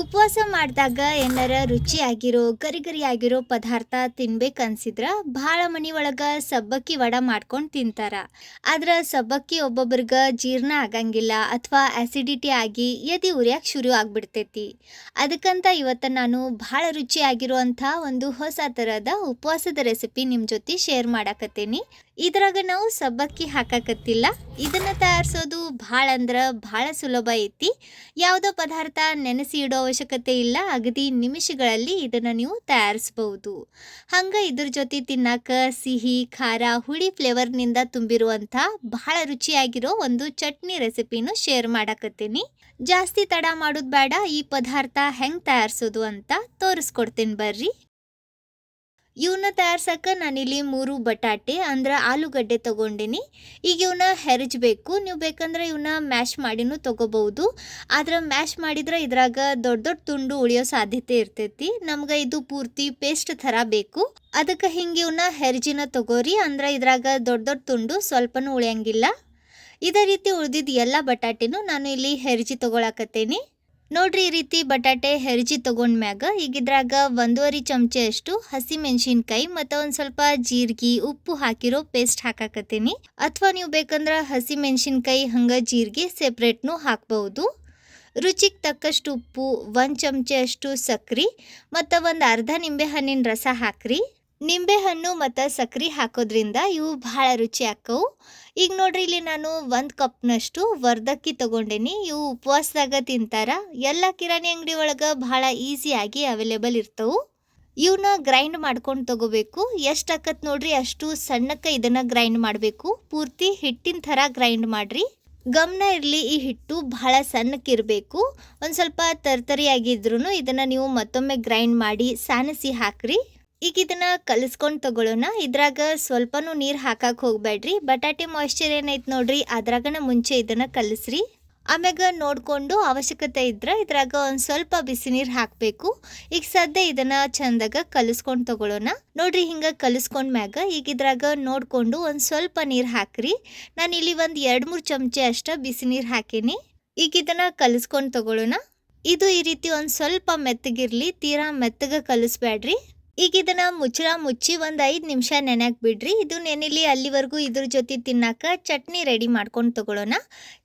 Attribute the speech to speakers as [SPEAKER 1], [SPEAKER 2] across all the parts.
[SPEAKER 1] ಉಪವಾಸ ಮಾಡಿದಾಗ ಏನಾರ ರುಚಿಯಾಗಿರೋ ಗರಿ ಗರಿಯಾಗಿರೋ ಪದಾರ್ಥ ತಿನ್ಬೇಕನ್ಸಿದ್ರ ಭಾಳ ಮನಿ ಒಳಗ ಸಬ್ಬಕ್ಕಿ ವಡ ಮಾಡ್ಕೊಂಡು ತಿಂತಾರ. ಆದ್ರ ಸಬ್ಬಕ್ಕಿ ಒಬ್ಬೊಬ್ರಿಗೆ ಜೀರ್ಣ ಆಗಂಗಿಲ್ಲ ಅಥವಾ ಆಸಿಡಿಟಿ ಆಗಿ ಎದಿ ಉರಿಯಕ್ಕೆ ಶುರು ಆಗ್ಬಿಡ್ತೈತಿ. ಅದಕ್ಕಂತ ಇವತ್ತು ನಾನು ಭಾಳ ರುಚಿಯಾಗಿರುವಂಥ ಒಂದು ಹೊಸ ಥರದ ಉಪವಾಸದ ರೆಸಿಪಿ ನಿಮ್ಮ ಜೊತೆ ಶೇರ್ ಮಾಡಾಕತ್ತೀನಿ. ಇದ್ರಾಗ ನಾವು ಸಬ್ಬಕ್ಕಿ ಹಾಕಕತ್ತಿಲ್ಲ. ಇದನ್ನ ತಯಾರಿಸೋದು ಭಾಳ ಅಂದ್ರೆ ಭಾಳ ಸುಲಭ ಐತಿ. ಯಾವುದೋ ಪದಾರ್ಥ ನೆನೆಸಿ ಇಡೋ ಅವಶ್ಯಕತೆ ಇಲ್ಲ. ಅಗದಿ ನಿಮಿಷಗಳಲ್ಲಿ ಇದನ್ನು ನೀವು ತಯಾರಿಸ್ಬೋದು ಹಂಗೆ ಇದ್ರ ಜೊತೆ ತಿನ್ನಕ್ಕೆ ಸಿಹಿ, ಖಾರ, ಹುಳಿ ಫ್ಲೇವರ್ನಿಂದ ತುಂಬಿರುವಂಥ ಬಹಳ ರುಚಿಯಾಗಿರೋ ಒಂದು ಚಟ್ನಿ ರೆಸಿಪಿನೂ ಶೇರ್ ಮಾಡಕತ್ತೀನಿ. ಜಾಸ್ತಿ ತಡ ಮಾಡೋದು ಬೇಡ. ಈ ಪದಾರ್ಥ ಹೆಂಗೆ ತಯಾರಿಸೋದು ಅಂತ ತೋರಿಸ್ಕೊಡ್ತೀನಿ ಬರ್ರಿ. ಇವನ್ನ ತಯಾರ್ಸಕ್ಕೆ ನಾನಿಲ್ಲಿ ಮೂರು ಬಟಾಟೆ, ಅಂದ್ರೆ ಆಲೂಗಡ್ಡೆ ತಗೊಂಡಿನಿ. ಈಗ ಇವನ್ನ ಹೆರಜ್ಬೇಕು, ನೀವು ಬೇಕಂದ್ರೆ ಇವನ್ನ ಮ್ಯಾಶ್ ಮಾಡಿನೂ ತಗೋಬಹುದು. ಆದ್ರೆ ಮ್ಯಾಶ್ ಮಾಡಿದ್ರೆ ಇದ್ರಾಗ ದೊಡ್ಡ ದೊಡ್ಡ ತುಂಡು ಉಳಿಯೋ ಸಾಧ್ಯತೆ ಇರ್ತೈತಿ. ನಮ್ಗೆ ಇದು ಪೂರ್ತಿ ಪೇಸ್ಟ್ ಥರ ಬೇಕು. ಅದಕ್ಕೆ ಹಿಂಗೆ ಇವನ್ನ ಹೆರ್ಜಿನ ತಗೋರಿ, ಅಂದ್ರೆ ಇದ್ರಾಗ ದೊಡ್ಡ ದೊಡ್ಡ ತುಂಡು ಸ್ವಲ್ಪನೂ ಉಳಿಯಂಗಿಲ್ಲ. ಇದೇ ರೀತಿ ಉಳಿದಿದ್ದ ಎಲ್ಲ ಬಟಾಟೆನೂ ನಾನು ಇಲ್ಲಿ ಹೆರ್ಜಿ ತಗೊಳಕತ್ತೇನಿ. ನೋಡ್ರಿ ಈ ರೀತಿ ಬಟಾಟೆ ಹೆರ್ಜಿ ತೊಗೊಂಡ್ಮ್ಯಾಗ ಈಗ ಇದ್ರಾಗ ಒಂದೂವರೆ ಚಮಚೆ ಅಷ್ಟು ಹಸಿ ಮೆಣಸಿನ್ಕಾಯಿ ಮತ್ತು ಒಂದು ಸ್ವಲ್ಪ ಜೀರಿಗೆ, ಉಪ್ಪು ಹಾಕಿರೋ ಪೇಸ್ಟ್ ಹಾಕಾಕತ್ತೀನಿ. ಅಥವಾ ನೀವು ಬೇಕಂದ್ರೆ ಹಸಿ ಹಂಗೆ ಹಂಗ ಜೀರಿಗೆ ಸೆಪ್ರೇಟ್ನು ಹಾಕ್ಬಹುದು ರುಚಿಗೆ ತಕ್ಕಷ್ಟು ಉಪ್ಪು, ಒಂದು ಚಮಚೆ ಅಷ್ಟು ಸಕ್ರೆ, ಮತ್ತು ಒಂದು ಅರ್ಧ ನಿಂಬೆ ಹಣ್ಣಿನ ರಸ ಹಾಕ್ರಿ. ನಿಂಬೆ ಹಣ್ಣು ಮತ್ತು ಸಕ್ರೆ ಹಾಕೋದ್ರಿಂದ ಇವು ಭಾಳ ರುಚಿ ಆಕ್ಕವು. ಈಗ ನೋಡ್ರಿ, ಇಲ್ಲಿ ನಾನು ಒಂದು ಕಪ್ನಷ್ಟು ವರ್ಧಕ್ಕಿ ತಗೊಂಡೇನಿ. ಇವು ಉಪವಾಸದಾಗ ತಿಂತಾರ. ಎಲ್ಲ ಕಿರಾಣಿ ಅಂಗಡಿ ಒಳಗೆ ಭಾಳ ಈಸಿಯಾಗಿ ಅವೈಲೇಬಲ್ ಇರ್ತವು. ಇವನ್ನ ಗ್ರೈಂಡ್ ಮಾಡ್ಕೊಂಡು ತಗೋಬೇಕು. ಎಷ್ಟು ಆಕತ್ ನೋಡ್ರಿ, ಅಷ್ಟು ಸಣ್ಣಕ್ಕೆ ಇದನ್ನು ಗ್ರೈಂಡ್ ಮಾಡಬೇಕು. ಪೂರ್ತಿ ಹಿಟ್ಟಿನ ಥರ ಗ್ರೈಂಡ್ ಮಾಡಿರಿ. ಗಮನ ಇರಲಿ, ಈ ಹಿಟ್ಟು ಬಹಳ ಸಣ್ಣಕ್ಕಿರಬೇಕು ಒಂದು ಸ್ವಲ್ಪ ತರ್ತರಿಯಾಗಿದ್ರು ಇದನ್ನು ನೀವು ಮತ್ತೊಮ್ಮೆ ಗ್ರೈಂಡ್ ಮಾಡಿ ಸಾನಿಸಿ ಹಾಕ್ರಿ. ಈಗ ಇದನ್ನ ಕಲಿಸ್ಕೊಂಡು ಇದ್ರಾಗ ಸ್ವಲ್ಪನೂ ನೀರು ಹಾಕಕ್ಕೆ ಹೋಗ್ಬೇಡ್ರಿ ಬಟಾಟೆ ಮಾಯ್ಶ್ಚರ್ ಏನೈತೆ ನೋಡ್ರಿ, ಅದ್ರಾಗನ ಮುಂಚೆ ಇದನ್ನ ಕಲಿಸ್ರಿ. ಆಮ್ಯಾಗ ನೋಡಿಕೊಂಡು ಅವಶ್ಯಕತೆ ಇದ್ರೆ ಇದ್ರಾಗ ಒಂದು ಸ್ವಲ್ಪ ಬಿಸಿ ನೀರು ಹಾಕಬೇಕು. ಈಗ ಸದ್ಯ ಇದನ್ನ ಚಂದಾಗ ಕಲಿಸ್ಕೊಂಡು ತಗೊಳ್ಳೋಣ ನೋಡ್ರಿ ಹಿಂಗೆ ಕಲಿಸ್ಕೊಂಡ್ ಮ್ಯಾಗ ಈಗ ಇದ್ರಾಗ ನೋಡಿಕೊಂಡು ಒಂದು ಸ್ವಲ್ಪ ನೀರು ಹಾಕ್ರಿ. ನಾನು ಇಲ್ಲಿ ಒಂದು ಎರಡು ಮೂರು ಚಮಚೆ ಅಷ್ಟ ಬಿಸಿ ನೀರು ಹಾಕೀನಿ. ಈಗ ಇದನ್ನ ಕಲಿಸ್ಕೊಂಡು ತಗೊಳ್ಳೋಣ ಇದು ಈ ರೀತಿ ಒಂದು ಸ್ವಲ್ಪ ಮೆತ್ತಗಿರ್ಲಿ, ತೀರಾ ಮೆತ್ತಗೆ ಕಲಿಸ್ಬೇಡ್ರಿ ಈಗ ಇದನ್ನ ಮುಚ್ಚಳ ಮುಚ್ಚಿ ಒಂದು ಐದು ನಿಮಿಷ ನೆನೆಯಕ್ಕೆ ಬಿಡ್ರಿ. ಇದು ನೆನಿಲಿ ಅಲ್ಲಿವರೆಗೂ ಇದ್ರ ಜೊತೆ ತಿನ್ನಾಕ ಚಟ್ನಿ ರೆಡಿ ಮಾಡ್ಕೊಂಡು ತಗೊಳ್ಳೋಣ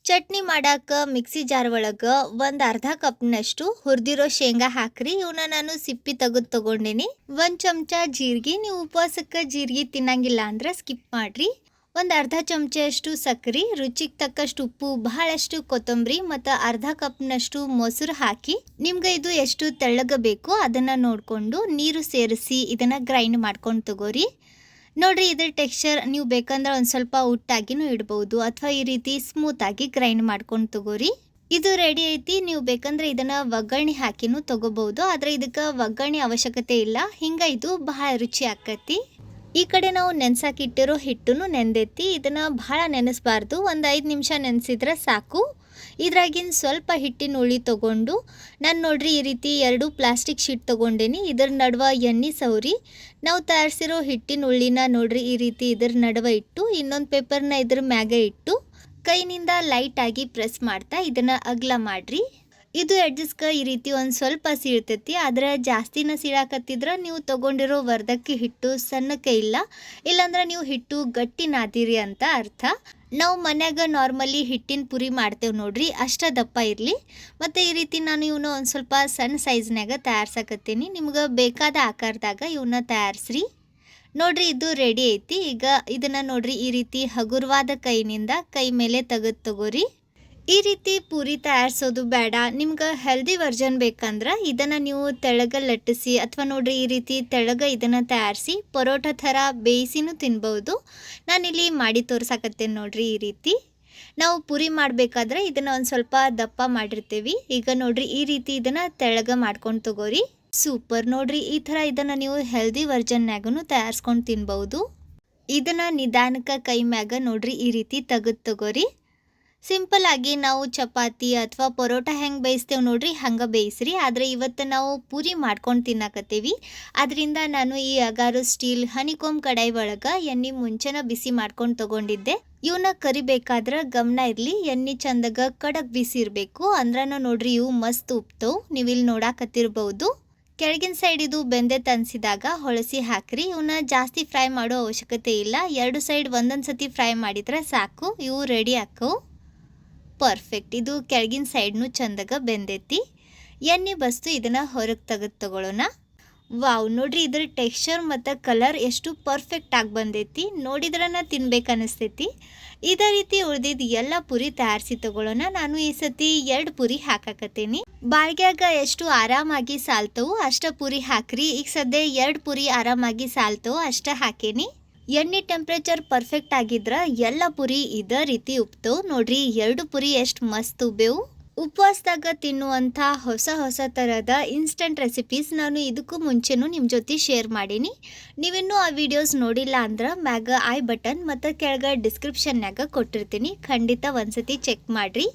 [SPEAKER 1] ಚಟ್ನಿ ಮಾಡಾಕ ಮಿಕ್ಸಿ ಜಾರ್ ಒಳಗೆ ಒಂದು ಅರ್ಧ ಕಪ್ನಷ್ಟು ಹುರಿದಿರೋ ಶೇಂಗಾ ಹಾಕ್ರಿ. ಇವನ್ನ ನಾನು ಸಿಪ್ಪಿ ತೆಗೆದು ತಗೊಂಡೇನಿ. ಒಂದು ಚಮಚ ಜೀರಿಗೆ, ನೀವು ಉಪವಾಸಕ್ಕೆ ಜೀರಿಗೆ ತಿನ್ನಂಗಿಲ್ಲ ಅಂದ್ರೆ ಸ್ಕಿಪ್ ಮಾಡ್ರಿ. ಒಂದು ಅರ್ಧ ಚಮಚೆಯಷ್ಟು ಸಕ್ಕರೆ ರುಚಿಗೆ ತಕ್ಕಷ್ಟು ಉಪ್ಪು, ಬಹಳಷ್ಟು ಕೊತ್ತಂಬರಿ ಮತ್ತು ಅರ್ಧ ಕಪ್ನಷ್ಟು ಮೊಸರು ಹಾಕಿ ನಿಮ್ಗೆ ಇದು ಎಷ್ಟು ತೆಳ್ಳಗಬೇಕು ಅದನ್ನು ನೋಡಿಕೊಂಡು ನೀರು ಸೇರಿಸಿ ಇದನ್ನು ಗ್ರೈಂಡ್ ಮಾಡ್ಕೊಂಡು ತಗೋರಿ. ನೋಡಿರಿ ಇದ್ರ ಟೆಕ್ಸ್ಚರ್ ನೀವು ಬೇಕಂದ್ರೆ ಒಂದು ಸ್ವಲ್ಪ ಉಟ್ಟಾಗಿನೂ ಇಡ್ಬೋದು ಅಥವಾ ಈ ರೀತಿ ಸ್ಮೂತಾಗಿ ಗ್ರೈಂಡ್ ಮಾಡ್ಕೊಂಡು ತಗೋರಿ. ಇದು ರೆಡಿ ಐತಿ, ನೀವು ಬೇಕಂದ್ರೆ ಇದನ್ನ ಒಗ್ಗರಣೆ ಹಾಕಿನೂ ತಗೋಬಹುದು ಆದರೆ ಇದಕ್ಕೆ ಒಗ್ಗರಣೆ ಅವಶ್ಯಕತೆ ಇಲ್ಲ, ಹಿಂಗೆ ಇದು ಬಹಳ ರುಚಿ ಆಕತಿ. ಈ ಕಡೆ ನಾವು ನೆನ್ಸಾಕಿಟ್ಟಿರೋ ಹಿಟ್ಟನ್ನು ನೆಂದೆತ್ತಿ ಇದನ್ನು ಭಾಳ ನೆನೆಸ್ಬಾರ್ದು. ಒಂದು ಐದು ನಿಮಿಷ ನೆನೆಸಿದ್ರೆ ಸಾಕು. ಇದ್ರಾಗಿನ ಸ್ವಲ್ಪ ಹಿಟ್ಟಿನ ಉಳಿ ತೊಗೊಂಡು, ನಾನು ನೋಡ್ರಿ ಈ ರೀತಿ ಎರಡು ಪ್ಲಾಸ್ಟಿಕ್ ಶೀಟ್ ತೊಗೊಂಡೇನಿ, ಇದ್ರ ನಡುವ ಎಣ್ಣೆ ಸೌರಿ ನಾವು ತಯಾರಿಸಿರೋ ಹಿಟ್ಟಿನ ಉಳ್ಳಿನ ನೋಡ್ರಿ ಈ ರೀತಿ ಇದ್ರ ನಡುವೆ ಇಟ್ಟು, ಇನ್ನೊಂದು ಪೇಪರ್ನ ಇದ್ರ ಮ್ಯಾಗೆ ಇಟ್ಟು, ಕೈನಿಂದ ಲೈಟಾಗಿ ಪ್ರೆಸ್ ಮಾಡ್ತಾ ಇದನ್ನು ಅಗಲ ಮಾಡ್ರಿ. ಇದು ಎಡ್ಜಸ್ಕ ಈ ರೀತಿ ಒಂದು ಸ್ವಲ್ಪ ಸೀಳ್ತೈತಿ. ಆದರೆ ಜಾಸ್ತಿನ ಸೀಳಾಕತ್ತಿದ್ರೆ ನೀವು ತಗೊಂಡಿರೋ ವರ್ಧಕ್ಕೆ ಹಿಟ್ಟು ಸಣ್ಣಕ್ಕೆ ಇಲ್ಲ. ಇಲ್ಲಾಂದ್ರೆ ನೀವು ಹಿಟ್ಟು ಗಟ್ಟಿ ನಾದಿರಿ ಅಂತ ಅರ್ಥ. ನಾವು ಮನ್ಯಾಗ ನಾರ್ಮಲಿ ಹಿಟ್ಟಿನ ಪುರಿ ಮಾಡ್ತೇವೆ ನೋಡ್ರಿ. ಅಷ್ಟ ದಪ್ಪ ಇರಲಿ. ಮತ್ತು ಈ ರೀತಿ ನಾನು ಇವನ್ನ ಒಂದು ಸ್ವಲ್ಪ ಸಣ್ಣ ಸೈಜ್ನಾಗ ತಯಾರ್ಸಕತ್ತೀನಿ. ನಿಮ್ಗೆ ಬೇಕಾದ ಆಕಾರದಾಗ ಇವನ್ನ ತಯಾರಿಸ್ರಿ. ನೋಡ್ರಿ ಇದು ರೆಡಿ ಐತಿ. ಈಗ ಇದನ್ನು ನೋಡ್ರಿ ಈ ರೀತಿ ಹಗುರವಾದ ಕೈನಿಂದ ಕೈ ಮೇಲೆ ತೆಗೆದು ತಗೋರಿ. ಈ ರೀತಿ ಪೂರಿ ತಯಾರಿಸೋದು ಬೇಡ. ನಿಮ್ಗೆ ಹೆಲ್ದಿ ವರ್ಜನ್ ಬೇಕಂದ್ರೆ ಇದನ್ನು ನೀವು ತೆಳಗ ಲಟ್ಟಿಸಿ ಅಥವಾ ನೋಡ್ರಿ ಈ ರೀತಿ ತೆಳಗ ಇದನ್ನು ತಯಾರಿಸಿ ಪರೋಟ ಥರ ಬೇಯಿಸಿನೂ ತಿನ್ಬೋದು. ನಾನಿಲ್ಲಿ ಮಾಡಿ ತೋರ್ಸಾಕತ್ತೇನೆ ನೋಡ್ರಿ ಈ ರೀತಿ. ನಾವು ಪುರಿ ಮಾಡಬೇಕಾದ್ರೆ ಇದನ್ನು ಒಂದು ಸ್ವಲ್ಪ ದಪ್ಪ ಮಾಡಿರ್ತೀವಿ. ಈಗ ನೋಡ್ರಿ ಈ ರೀತಿ ಇದನ್ನು ತೆಳಗ ಮಾಡ್ಕೊಂಡು ತಗೋರಿ. ಸೂಪರ್ ನೋಡ್ರಿ ಈ ಥರ ಇದನ್ನು ನೀವು ಹೆಲ್ದಿ ವರ್ಜನ್ನಾಗೂ ತಯಾರಿಸ್ಕೊಂಡು ತಿನ್ಬೋದು. ಇದನ್ನು ನಿಧಾನಕ್ಕೆ ಕೈ ಮ್ಯಾಗ ನೋಡ್ರಿ ಈ ರೀತಿ ತೆಗೆದು ತಗೋರಿ. ಸಿಂಪಲ್ ಆಗಿ ನಾವು ಚಪಾತಿ ಅಥವಾ ಪರೋಟ ಹೆಂಗೆ ಬೇಯಿಸ್ತೇವೆ ನೋಡ್ರಿ, ಹಂಗೆ ಬೇಯಿಸ್ರಿ. ಆದರೆ ಇವತ್ತು ನಾವು ಪೂರಿ ಮಾಡ್ಕೊಂಡು ತಿನ್ನಕತ್ತೀವಿ. ಅದರಿಂದ ನಾನು ಈ ಅಗಾರು ಸ್ಟೀಲ್ ಹನಿಕೋಮ್ ಕಡಾಯಿ ಒಳಗೆ ಎಣ್ಣೆ ಮುಂಚೆನ ಬಿಸಿ ಮಾಡ್ಕೊಂಡು ತಗೊಂಡಿದ್ದೆ. ಇವನ್ನ ಕರಿಬೇಕಾದ್ರೆ ಗಮನ ಇರಲಿ, ಎಣ್ಣೆ ಚಂದಾಗ ಕಡಕ್ ಬಿಸಿ ಇರಬೇಕು. ಅಂದ್ರನ ನೋಡ್ರಿ ಇವು ಮಸ್ತ್ ಉಪ್ತವು ನೀವು ಇಲ್ಲಿ ನೋಡಾಕತ್ತಿರ್ಬಹುದು ಕೆಳಗಿನ ಸೈಡ್ ಇದು ಬೆಂದೆ ತನ್ಸಿದಾಗ ಹೊಳಸಿ ಹಾಕ್ರಿ. ಇವನ್ನ ಜಾಸ್ತಿ ಫ್ರೈ ಮಾಡೋ ಅವಶ್ಯಕತೆ ಇಲ್ಲ. ಎರಡು ಸೈಡ್ ಒಂದೊಂದು ಸತಿ ಫ್ರೈ ಮಾಡಿದ್ರೆ ಸಾಕು. ಇವು ರೆಡಿ ಹಾಕವು ಪರ್ಫೆಕ್ಟ್ ಇದು ಕೆಳಗಿನ ಸೈಡ್ನು ಚಂದಾಗ ಬೆಂದೈತಿ. ಎಣ್ಣೆ ಬಸ್ತು ಇದನ್ನು ಹೊರಗೆ ತೆಗೆದು ತಗೊಳ್ಳೋಣ ವಾವ್, ನೋಡ್ರಿ ಇದ್ರ ಟೆಕ್ಸ್ಚರ್ ಮತ್ತು ಕಲರ್ ಎಷ್ಟು ಪರ್ಫೆಕ್ಟ್ ಆಗಿ ಬಂದೈತಿ. ನೋಡಿದ್ರನ ತಿನ್ಬೇಕು ಅನಿಸ್ತೈತಿ. ಇದೇ ರೀತಿ ಉಳ್ದಿದ್ದು ಎಲ್ಲ ಪುರಿ ತಯಾರಿಸಿ ತಗೊಳ್ಳೋಣ ನಾನು ಈ ಸತಿ ಎರಡು ಪುರಿ ಹಾಕಾಕತ್ತೀನಿ. ಬಾಳ್ಗ್ಯಾಗ ಎಷ್ಟು ಆರಾಮಾಗಿ ಸಾಲ್ತವು ಅಷ್ಟ ಪುರಿ ಹಾಕ್ರಿ. ಈಗ ಸದ್ಯ ಎರಡು ಪುರಿ ಆರಾಮಾಗಿ ಸಾಲ್ತವು ಅಷ್ಟ ಹಾಕೇನಿ. ಎಣ್ಣೆ ಟೆಂಪ್ರೇಚರ್ ಪರ್ಫೆಕ್ಟ್ ಆಗಿದ್ರ ಎಲ್ಲ ಪುರಿ ಇದೇ ರೀತಿ ಉಪ್ತವು ನೋಡ್ರಿ, ಎರಡು ಪುರಿ ಎಷ್ಟು ಮಸ್ತ್ ಉಬ್ಬೇವು ಉಪವಾಸದಾಗ ತಿನ್ನುವಂಥ ಹೊಸ ಹೊಸ ಥರದ ಇನ್ಸ್ಟಂಟ್ ರೆಸಿಪೀಸ್ ನಾನು ಇದಕ್ಕೂ ಮುಂಚೆನೂ ನಿಮ್ಮ ಜೊತೆ ಶೇರ್ ಮಾಡೀನಿ. ನೀವಿನ್ನೂ ಆ ವಿಡಿಯೋಸ್ ನೋಡಿಲ್ಲ ಅಂದ್ರೆ ಮ್ಯಾಗ ಐ ಬಟನ್ ಮತ್ತು ಕೆಳಗೆ ಡಿಸ್ಕ್ರಿಪ್ಷನ್ಯಾಗ ಕೊಟ್ಟಿರ್ತೀನಿ. ಖಂಡಿತ ಒಂದ್ಸತಿ ಚೆಕ್ ಮಾಡಿರಿ.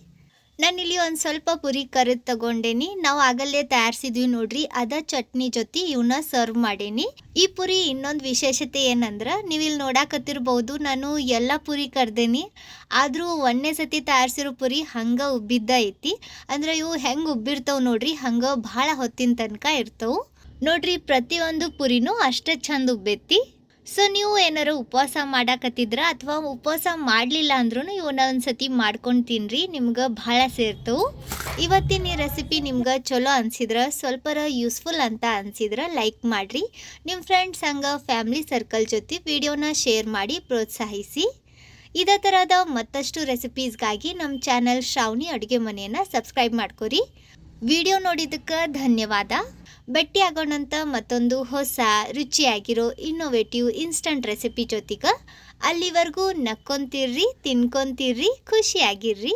[SPEAKER 1] ನಾನಿಲ್ಲಿ ಒಂದು ಸ್ವಲ್ಪ ಪುರಿ ಕರಿದು ತಗೊಂಡೇನಿ. ನಾವು ಆಗಲ್ಲೇ ತಯಾರಿಸಿದ್ವಿ ನೋಡ್ರಿ. ಅದ ಚಟ್ನಿ ಜೊತೆ ಇವನ್ನ ಸರ್ವ್ ಮಾಡೇನಿ. ಈ ಪುರಿ ಇನ್ನೊಂದು ವಿಶೇಷತೆ ಏನಂದ್ರೆ, ನೀವು ಇಲ್ಲಿ ನೋಡಾಕತ್ತಿರ್ಬೋದು, ನಾನು ಎಲ್ಲ ಪುರಿ ಕರ್ದೇನಿ. ಆದರೂ ಒಂದನೇ ಸತಿ ತಯಾರಿಸಿರೋ ಪುರಿ ಹಂಗೆ ಉಬ್ಬಿದ್ದ ಐತಿ. ಅಂದ್ರೆ ಇವು ಹೆಂಗೆ ಉಬ್ಬಿರ್ತಾವ ನೋಡ್ರಿ, ಹಂಗೆ ಭಾಳ ಹೊತ್ತಿನ ತನಕ ಇರ್ತವು. ನೋಡ್ರಿ, ಪ್ರತಿಯೊಂದು ಪುರಿನೂ ಅಷ್ಟೇ ಚಂದ ಉಬ್ಬೈತಿ. ಸೊ ನೀವು ಏನಾರು ಉಪವಾಸ ಮಾಡಾಕತ್ತಿದ್ರ ಅಥವಾ ಉಪವಾಸ ಮಾಡಲಿಲ್ಲ ಅಂದ್ರೂ ಇವನ್ನ ಒಂದು ಸತಿ ಮಾಡ್ಕೊಂಡು ತಿನ್ರಿ ನಿಮ್ಗೆ ಭಾಳ ಸೇರ್ತವು ಇವತ್ತಿನ ಈ ರೆಸಿಪಿ ನಿಮ್ಗೆ ಚಲೋ ಅನ್ಸಿದ್ರೆ, ಸ್ವಲ್ಪರ ಯೂಸ್ಫುಲ್ ಅಂತ ಅನ್ಸಿದ್ರೆ ಲೈಕ್ ಮಾಡಿರಿ. ನಿಮ್ಮ ಫ್ರೆಂಡ್ಸ್ ಹಂಗೆ ಫ್ಯಾಮಿಲಿ ಸರ್ಕಲ್ ಜೊತೆ ವಿಡಿಯೋನ ಶೇರ್ ಮಾಡಿ ಪ್ರೋತ್ಸಾಹಿಸಿ. ಇದೇ ಥರದ ಮತ್ತಷ್ಟು ರೆಸಿಪೀಸ್ಗಾಗಿ ನಮ್ಮ ಚಾನಲ್ ಶ್ರಾವಣಿ ಅಡುಗೆ ಮನೆಯನ್ನು ಸಬ್ಸ್ಕ್ರೈಬ್ ಮಾಡ್ಕೊರಿ. ವಿಡಿಯೋ ನೋಡಿದ್ದಕ್ಕೆ ಧನ್ಯವಾದ. ಭೇಟಿ ಆಗೋಣಂತ ಮತ್ತೊಂದು ಹೊಸ ರುಚಿಯಾಗಿರೋ ಇನ್ನೋವೇಟಿವ್ ಇನ್ಸ್ಟಂಟ್ ರೆಸಿಪಿ ಜೊತೆಗೆ ಅಲ್ಲಿವರೆಗೂ ನಕ್ಕೊಂತಿರ್ರಿ ತಿನ್ಕೊಂತಿರ್ರಿ ಖುಷಿಯಾಗಿರ್ರಿ.